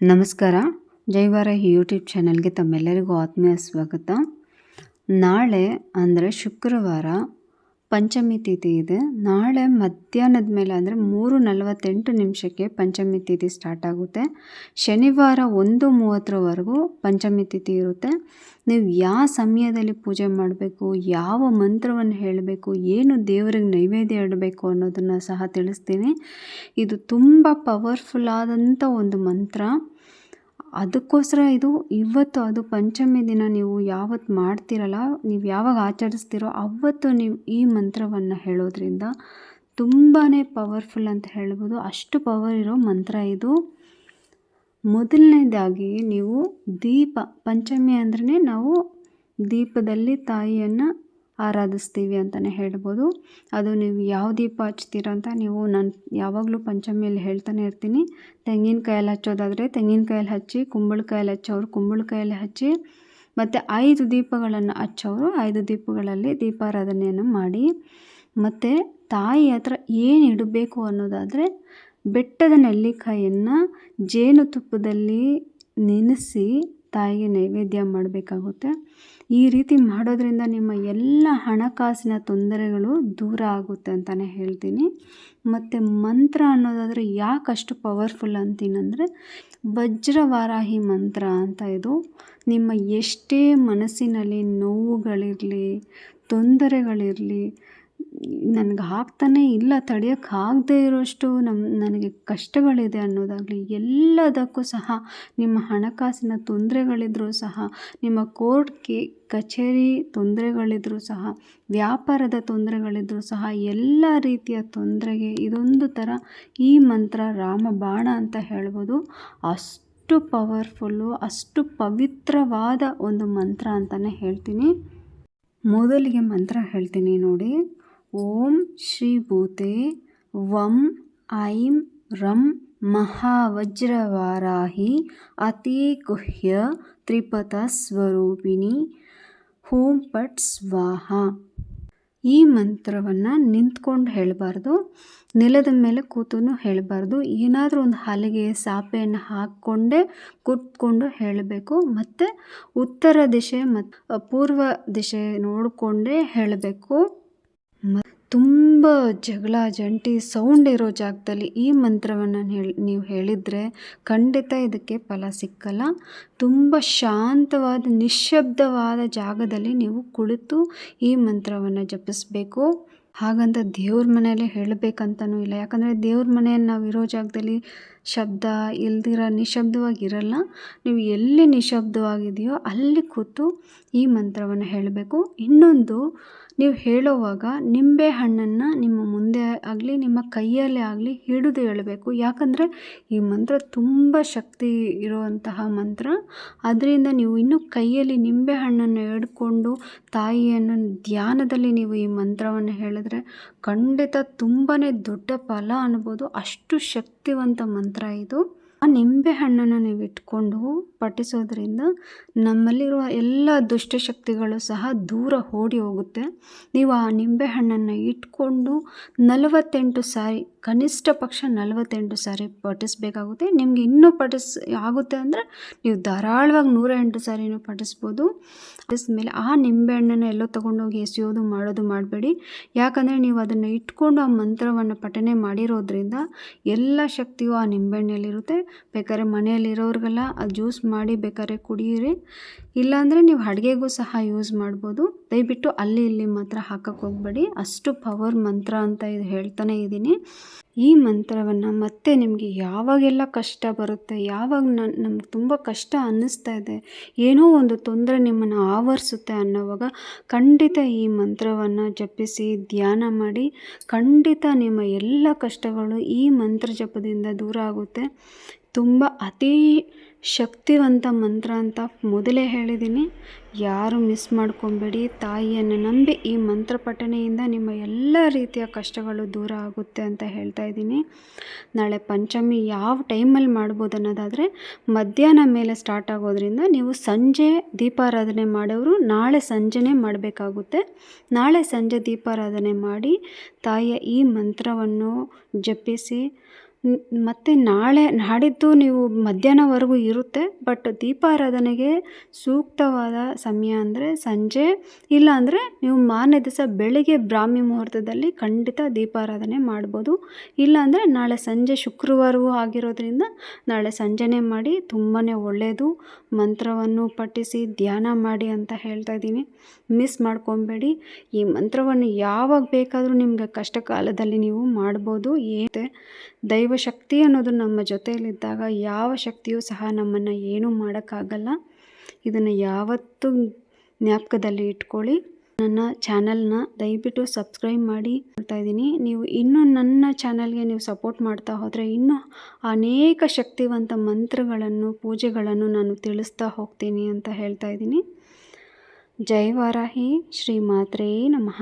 ನಮಸ್ಕಾರ. ಜೈವಾರ ಯೂಟ್ಯೂಬ್ ಚಾನಲ್ಗೆ ತಮ್ಮೆಲ್ಲರಿಗೂ ಆತ್ಮೀಯ ಸ್ವಾಗತ. ನಾಳೆ ಅಂದರೆ ಶುಕ್ರವಾರ ಪಂಚಮಿ ತಿಥಿ ಇದೆ. ನಾಳೆ ಮಧ್ಯಾಹ್ನದ ಮೇಲೆ ಅಂದರೆ ಮೂರು ನಲವತ್ತೆಂಟು ನಿಮಿಷಕ್ಕೆ ಪಂಚಮಿ ತಿಥಿ ಸ್ಟಾರ್ಟ್ ಆಗುತ್ತೆ. ಶನಿವಾರ ಒಂದು ಮೂವತ್ತರವರೆಗೂ ಪಂಚಮಿ ತಿಥಿ ಇರುತ್ತೆ. ನೀವು ಯಾವ ಸಮಯದಲ್ಲಿ ಪೂಜೆ ಮಾಡಬೇಕು, ಯಾವ ಮಂತ್ರವನ್ನು ಹೇಳಬೇಕು, ಏನು ದೇವರಿಗೆ ನೈವೇದ್ಯ ಇಡಬೇಕು ಅನ್ನೋದನ್ನು ಸಹ ತಿಳಿಸ್ತೀನಿ. ಇದು ತುಂಬ ಪವರ್ಫುಲ್ ಆದಂಥ ಒಂದು ಮಂತ್ರ. ಅದಕ್ಕೋಸ್ಕರ ಇದು ಇವತ್ತು ಅದು ಪಂಚಮಿ ದಿನ ನೀವು ಯಾವತ್ತು ಮಾಡ್ತೀರಲ್ಲ, ನೀವು ಯಾವಾಗ ಆಚರಿಸ್ತೀರೋ ಅವತ್ತು ನೀವು ಈ ಮಂತ್ರವನ್ನು ಹೇಳೋದ್ರಿಂದ ತುಂಬಾ ಪವರ್ಫುಲ್ ಅಂತ ಹೇಳ್ಬೋದು. ಅಷ್ಟು ಪವರ್ ಇರೋ ಮಂತ್ರ ಇದು. ಮೊದಲನೇದಾಗಿ ನೀವು ದೀಪ, ಪಂಚಮಿ ಅಂದ್ರೆ ನಾವು ದೀಪದಲ್ಲಿ ತಾಯಿಯನ್ನು ಆರಾಧಿಸ್ತೀವಿ ಅಂತಲೇ ಹೇಳ್ಬೋದು. ಅದು ನೀವು ಯಾವ ದೀಪ ಹಚ್ತೀರ ಅಂತ ನೀವು ನಾನು ಯಾವಾಗಲೂ ಪಂಚಮಿಯಲ್ಲಿ ಹೇಳ್ತಾನೆ ಇರ್ತೀನಿ. ತೆಂಗಿನಕಾಯಲ್ಲಿ ಹಚ್ಚೋದಾದರೆ ತೆಂಗಿನಕಾಯಲ್ಲಿ ಹಚ್ಚಿ ಕುಂಬಳಕಾಯಲ್ಲಿ ಹಚ್ಚೋರು ಕುಂಬಳಕಾಯಲ್ಲಿ ಹಚ್ಚಿ, ಮತ್ತು ಐದು ದೀಪಗಳನ್ನು ಹಚ್ಚೋರು ಐದು ದೀಪಗಳಲ್ಲಿ ದೀಪಾರಾಧನೆಯನ್ನು ಮಾಡಿ. ಮತ್ತು ತಾಯಿ ಹತ್ರ ಏನು ಇಡಬೇಕು ಅನ್ನೋದಾದರೆ ಬೆಟ್ಟದ ನೆಲ್ಲಿಕಾಯಿಯನ್ನು ಜೇನುತುಪ್ಪದಲ್ಲಿ ನೆನೆಸಿ ತಾಯಿಗೆ ನೈವೇದ್ಯ ಮಾಡಬೇಕಾಗುತ್ತೆ. ಈ ರೀತಿ ಮಾಡೋದ್ರಿಂದ ನಿಮ್ಮ ಎಲ್ಲ ಹಣಕಾಸಿನ ತೊಂದರೆಗಳು ದೂರ ಆಗುತ್ತೆ ಅಂತಲೇ ಹೇಳ್ತೀನಿ. ಮತ್ತು ಮಂತ್ರ ಅನ್ನೋದಾದರೆ ಯಾಕೆ ಅಷ್ಟು ಪವರ್ಫುಲ್ ಅಂತೀನಂದರೆ ವಜ್ರವಾರಾಹಿ ಮಂತ್ರ ಅಂತ ಇದು. ನಿಮ್ಮ ಎಷ್ಟೇ ಮನಸ್ಸಿನಲ್ಲಿ ನೋವುಗಳಿರಲಿ, ತೊಂದರೆಗಳಿರಲಿ ನನಗೆ ಆಗ್ತಾನೇ ಇಲ್ಲ ತಡೆಯೋಕ್ಕಾಗದೇ ಇರೋಷ್ಟು ನಮ್ಮ ನನಗೆ ಕಷ್ಟಗಳಿದೆ ಅನ್ನೋದಾಗಲಿ ಎಲ್ಲದಕ್ಕೂ ಸಹ ನಿಮ್ಮ ಹಣಕಾಸಿನ ತೊಂದರೆಗಳಿದ್ರೂ ಸಹ, ನಿಮ್ಮ ಕೋರ್ಟ್ ಕೇ, ಕಚೇರಿ ತೊಂದರೆಗಳಿದ್ರೂ ಸಹ, ವ್ಯಾಪಾರದ ತೊಂದರೆಗಳಿದ್ರೂ ಸಹ, ಎಲ್ಲ ರೀತಿಯ ತೊಂದರೆಗೆ ಇದೊಂದು ಥರ ಈ ಮಂತ್ರ ರಾಮಬಾಣ ಅಂತ ಹೇಳ್ಬೋದು. ಅಷ್ಟು ಪವರ್ಫುಲ್ಲು, ಅಷ್ಟು ಪವಿತ್ರವಾದ ಒಂದು ಮಂತ್ರ ಅಂತಲೇ ಹೇಳ್ತೀನಿ. ಮೊದಲಿಗೆ ಮಂತ್ರ ಹೇಳ್ತೀನಿ ನೋಡಿ. ಓಂ ಶ್ರೀ ಭೂತೆ ವಂ ಐಂ ರಂ ಮಹಾವಜ್ರವಾರಾಹಿ ಅತಿ ಗುಹ್ಯ ತ್ರಿಪಥ ಸ್ವರೂಪಿಣಿ ಹೋಂ ಪಟ್ ಸ್ವಾಹ ಈ ಮಂತ್ರವನ್ನು ನಿಂತ್ಕೊಂಡು ಹೇಳಬಾರ್ದು, ನೆಲದ ಮೇಲೆ ಕೂತು ಹೇಳಬಾರ್ದು, ಏನಾದರೂ ಒಂದು ಹಲಗೆ ಸಾಪೆಯನ್ನು ಹಾಕ್ಕೊಂಡೇ ಕೂತ್ಕೊಂಡು ಹೇಳಬೇಕು, ಮತ್ತು ಉತ್ತರ ದಿಶೆ ಮತ್ತು ಪೂರ್ವ ದಿಶೆ ನೋಡಿಕೊಂಡೇ ಹೇಳಬೇಕು. ಮ, ತುಂಬ ಜಗಳ, ಜಂಟಿ ಸೌಂಡ್ ಇರೋ ಜಾಗದಲ್ಲಿ ಈ ಮಂತ್ರವನ್ನು ಹೇಳಿ, ನೀವು ಹೇಳಿದರೆ ಖಂಡಿತ ಇದಕ್ಕೆ ಫಲ ಸಿಕ್ಕಲ್ಲ. ತುಂಬ ಶಾಂತವಾದ, ನಿಶ್ಶಬ್ದವಾದ ಜಾಗದಲ್ಲಿ ನೀವು ಕುಳಿತು ಈ ಮಂತ್ರವನ್ನು ಜಪಿಸ್ಬೇಕು. ಹಾಗಂತ ದೇವ್ರ ಮನೆಯಲ್ಲೇ ಹೇಳಬೇಕಂತನೂ ಇಲ್ಲ. ಯಾಕಂದರೆ ದೇವ್ರ ಮನೆಯಲ್ಲಿ ನಾವು ಇರೋ ಜಾಗದಲ್ಲಿ ಶಬ್ದ ಇಲ್ದಿರ ನಿಶಬ್ದವಾಗಿರಲ್ಲ ನೀವು ಎಲ್ಲಿ ನಿಶಬ್ದವಾಗಿದೆಯೋ ಅಲ್ಲಿ ಕೂತು ಈ ಮಂತ್ರವನ್ನು ಹೇಳಬೇಕು. ಇನ್ನೊಂದು ನೀವು ಹೇಳುವಾಗ ನಿಂಬೆ ಹಣ್ಣನ್ನು ನಿಮ್ಮ ಮುಂದೆ ಆಗಲಿ, ನಿಮ್ಮ ಕೈಯಲ್ಲೇ ಆಗಲಿ ಹಿಡಿದು ಹೇಳಬೇಕು. ಯಾಕಂದರೆ ಈ ಮಂತ್ರ ತುಂಬ ಶಕ್ತಿ ಇರುವಂತಹ ಮಂತ್ರ. ಅದರಿಂದ ನೀವು ಇನ್ನೂ ಕೈಯಲ್ಲಿ ನಿಂಬೆ ಹಣ್ಣನ್ನು ಹಿಡ್ಕೊಂಡು ತಾಯಿಯನ್ನು ಧ್ಯಾನದಲ್ಲಿ ನೀವು ಈ ಮಂತ್ರವನ್ನು ಹೇಳಿದ್ರೆ ಖಂಡಿತ ತುಂಬಾ ದೊಡ್ಡ ಫಲ ಅನ್ಬೋದು. ಅಷ್ಟು ಶಕ್ತಿವಂತ ಮಂತ್ರ ಇದು. ಆ ನಿಂಬೆ ಹಣ್ಣನ್ನು ನೀವು ಇಟ್ಕೊಂಡು ಪಠಿಸೋದ್ರಿಂದ ನಮ್ಮಲ್ಲಿರುವ ಎಲ್ಲ ದುಷ್ಟಶಕ್ತಿಗಳು ಸಹ ದೂರ ಓಡಿ ಹೋಗುತ್ತೆ. ನೀವು ಆ ನಿಂಬೆ ಹಣ್ಣನ್ನು ಇಟ್ಕೊಂಡು ನಲವತ್ತೆಂಟು ಸಾರಿ ಕನಿಷ್ಠ ಪಕ್ಷ ನಲವತ್ತೆಂಟು ಸಾರಿ ಪಠಿಸ್ಬೇಕಾಗುತ್ತೆ. ನಿಮಗೆ ಇನ್ನೂ ಪಠಿಸ್ ಆಗುತ್ತೆ ಅಂದರೆ ನೀವು ಧಾರಾಳವಾಗಿ ನೂರ ಎಂಟು ಸಾರಿನೂ ಪಠಿಸ್ಬೋದು. ಮೇಲೆ ಆ ನಿಂಬೆಹಣ್ಣನ್ನು ಎಲ್ಲೋ ತೊಗೊಂಡೋಗಿ ಎಸೆಯೋದು ಮಾಡೋದು ಮಾಡಬೇಡಿ. ಯಾಕಂದರೆ ನೀವು ಅದನ್ನು ಇಟ್ಕೊಂಡು ಆ ಮಂತ್ರವನ್ನು ಪಠನೆ ಮಾಡಿರೋದ್ರಿಂದ ಎಲ್ಲ ಶಕ್ತಿಯು ಆ ನಿಂಬೆಹಣ್ಣಲ್ಲಿರುತ್ತೆ ಬೇಕಾದ್ರೆ ಮನೆಯಲ್ಲಿರೋರಿಗೆಲ್ಲ ಆ ಜ್ಯೂಸ್ ಮಾಡಿ ಬೇಕಾದ್ರೆ ಕುಡಿಯಿರಿ. ಇಲ್ಲಾಂದರೆ ನೀವು ಅಡುಗೆಗೂ ಸಹ ಯೂಸ್ ಮಾಡ್ಬೋದು. ದಯವಿಟ್ಟು ಅಲ್ಲಿ ಇಲ್ಲಿ ಮಾತ್ರ ಹಾಕಕ್ಕೆ ಹೋಗಬೇಡಿ. ಅಷ್ಟು ಪವರ್ ಮಂತ್ರ ಅಂತ ಇದು ಹೇಳ್ತಾನೆ ಇದ್ದೀನಿ. ಈ ಮಂತ್ರವನ್ನು ಮತ್ತೆ ನಿಮಗೆ ಯಾವಾಗೆಲ್ಲ ಕಷ್ಟ ಬರುತ್ತೆ, ಯಾವಾಗ ನಾನು ನಮ್ಗೆ ತುಂಬ ಕಷ್ಟ ಅನ್ನಿಸ್ತಾ ಇದೆ, ಏನೋ ಒಂದು ತೊಂದರೆ ನಿಮ್ಮನ್ನು ಆವರಿಸುತ್ತೆ ಅನ್ನೋವಾಗ ಖಂಡಿತ ಈ ಮಂತ್ರವನ್ನು ಜಪಿಸಿ, ಧ್ಯಾನ ಮಾಡಿ ಖಂಡಿತ ನಿಮ್ಮ ಎಲ್ಲ ಕಷ್ಟಗಳು ಈ ಮಂತ್ರ ಜಪದಿಂದ ದೂರ ಆಗುತ್ತೆ. ತುಂಬ ಅತೀ ಶಕ್ತಿವಂತ ಮಂತ್ರ ಅಂತ ಮೊದಲೇ ಹೇಳಿದ್ದೀನಿ. ಯಾರು ಮಿಸ್ ಮಾಡ್ಕೊಬೇಡಿ. ತಾಯಿಯನ್ನು ನಂಬಿ ಈ ಮಂತ್ರ ಪಠಣೆಯಿಂದ ನಿಮ್ಮ ಎಲ್ಲ ರೀತಿಯ ಕಷ್ಟಗಳು ದೂರ ಆಗುತ್ತೆ ಅಂತ ಹೇಳ್ತಾ ಇದ್ದೀನಿ. ನಾಳೆ ಪಂಚಮಿ ಯಾವ ಟೈಮಲ್ಲಿ ಮಾಡ್ಬೋದು ಅನ್ನೋದಾದರೆ ಮಧ್ಯಾಹ್ನ ಮೇಲೆ ಸ್ಟಾರ್ಟ್ ಆಗೋದ್ರಿಂದ ನೀವು ಸಂಜೆ ದೀಪಾರಾಧನೆ ಮಾಡೋರು ನಾಳೆ ಸಂಜೆನೇ ಮಾಡಬೇಕಾಗುತ್ತೆ. ನಾಳೆ ಸಂಜೆ ದೀಪಾರಾಧನೆ ಮಾಡಿ ತಾಯಿಯ ಈ ಮಂತ್ರವನ್ನು ಜಪಿಸಿ ಮತ್ತು ನಾಳೆ, ನಾಡಿದ್ದು ನೀವು ಮಧ್ಯಾಹ್ನವರೆಗೂ ಇರುತ್ತೆ, ಬಟ್ ದೀಪಾರಾಧನೆಗೆ ಸೂಕ್ತವಾದ ಸಮಯ ಅಂದರೆ ಸಂಜೆ, ಇಲ್ಲ ಅಂದರೆ ನೀವು ಮಾರನೇ ದಿವಸ ಬೆಳಗ್ಗೆ ಬ್ರಾಹ್ಮಿ ಮುಹೂರ್ತದಲ್ಲಿ ಖಂಡಿತ ದೀಪಾರಾಧನೆ ಮಾಡ್ಬೋದು. ಇಲ್ಲಾಂದರೆ ನಾಳೆ ಸಂಜೆ ಶುಕ್ರವಾರವೂ ಆಗಿರೋದ್ರಿಂದ ನಾಳೆ ಸಂಜೆನೇ ಮಾಡಿ ತುಂಬಾ ಒಳ್ಳೆಯದು ಮಂತ್ರವನ್ನು ಪಠಿಸಿ, ಧ್ಯಾನ ಮಾಡಿ ಅಂತ ಹೇಳ್ತಾ ಇದ್ದೀನಿ. ಮಿಸ್ ಮಾಡ್ಕೊಬೇಡಿ. ಈ ಮಂತ್ರವನ್ನು ಯಾವಾಗ ಬೇಕಾದರೂ ನಿಮಗೆ ಕಷ್ಟ ಕಾಲದಲ್ಲಿ ನೀವು ಮಾಡ್ಬೋದು. ಏತೆ ದೈವಶಕ್ತಿ ಅನ್ನೋದು ನಮ್ಮ ಜೊತೆಯಲ್ಲಿದ್ದಾಗ ಯಾವ ಶಕ್ತಿಯೂ ಸಹ ನಮ್ಮನ್ನು ಏನೂ ಮಾಡೋಕ್ಕಾಗಲ್ಲ. ಇದನ್ನು ಯಾವತ್ತೂ ಜ್ಞಾಪಕದಲ್ಲಿ ಇಟ್ಕೊಳ್ಳಿ. ನನ್ನ ಚಾನಲ್ನ ದಯವಿಟ್ಟು ಸಬ್ಸ್ಕ್ರೈಬ್ ಮಾಡಿ ಮಾಡ್ತಾ ಇದ್ದೀನಿ. ನೀವು ಇನ್ನೂ ನನ್ನ ಚಾನಲ್ಗೆ ನೀವು ಸಪೋರ್ಟ್ ಮಾಡ್ತಾ ಹೋದರೆ ಇನ್ನೂ ಅನೇಕ ಶಕ್ತಿವಂತ ಮಂತ್ರಗಳನ್ನು, ಪೂಜೆಗಳನ್ನು ನಾನು ತಿಳಿಸ್ತಾ ಹೋಗ್ತೀನಿ ಅಂತ ಹೇಳ್ತಾ ಇದ್ದೀನಿ. ಜೈ ವಾರಾಹಿ. ಶ್ರೀ ಮಾತ್ರೇ ನಮಃ.